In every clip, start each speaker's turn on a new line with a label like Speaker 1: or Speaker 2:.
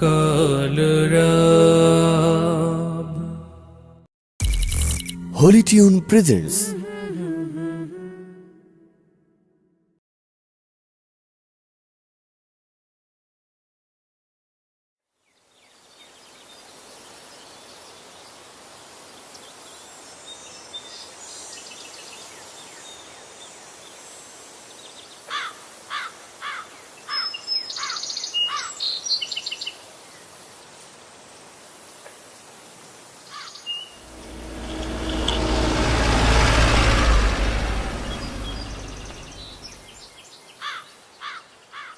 Speaker 1: কালরাব
Speaker 2: Holi tune presents.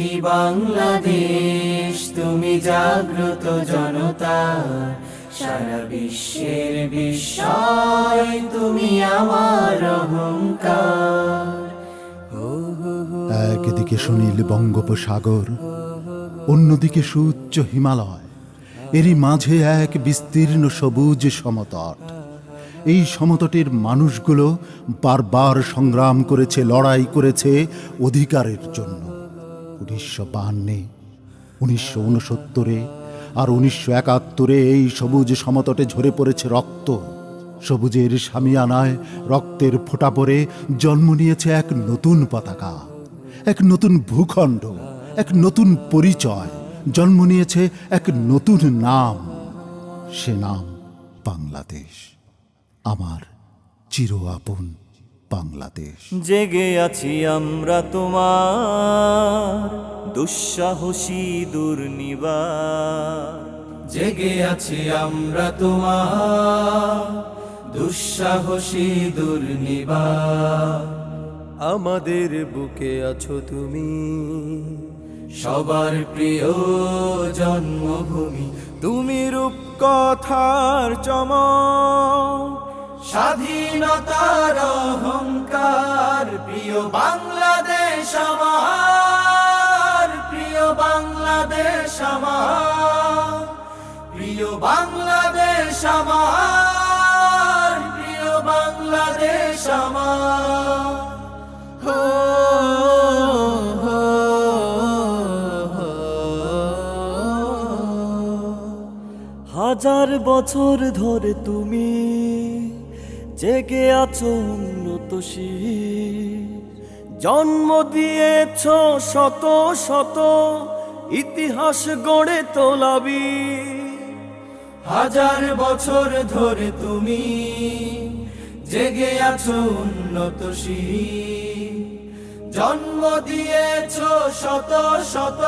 Speaker 3: একটি বাংলাদেশ, তুমি জাগ্রত জনতা। সারা বিশ্বের বিস্ময়, তুমি আমার অহংকার।
Speaker 4: একদিকে সুনীল বঙ্গোপসাগর, অন্যদিকে সুউচ্চ হিমালয়। এরই মাঝে এক বিস্তীর্ণ সবুজ সমতট। এই সমতটের মানুষগুলো বারবার সংগ্রাম করেছে, লড়াই করেছে অধিকারের জন্য। উনিশশো বাহান্নে, উনিশশো উনসত্তরে আর উনিশশো একাত্তরে এই সবুজ সমতটে ঝরে পড়েছে রক্ত। সবুজের সামিয়ানায় রক্তের ফোঁটা পরে জন্ম নিয়েছে এক নতুন পতাকা, এক নতুন ভূখণ্ড, এক নতুন পরিচয়। জন্ম নিয়েছে এক নতুন নাম, সে নাম বাংলাদেশ। আমার চির আপন। বাংলাদেশ।
Speaker 3: জেগে আছি আমরা তোমার দুঃসাহসী দুর্নিবার। জেগে আছি আমরা তোমার দুঃসাহসী দুর্নিবার। আমাদের বুকে আছো তুমি। সবার প্রিয় জন্মভূমি। তুমি রূপ কথার চমক। স্বাধীনতার অহংকার, প্রিয় বাংলাদেশ আমার, প্রিয় বাংলাদেশ আমার, প্রিয় বাংলাদেশ আমার, প্রিয় বাংলাদেশ আমার। হাজার বছর ধরে তুমি জেগে আছো উন্নত জন্ম দিয়েছ শত শত, ইতিহাস গড়ে তোলাবি হাজার বছর ধরে তুমি জেগে আছো উন্নত। জন্ম দিয়েছ শত শত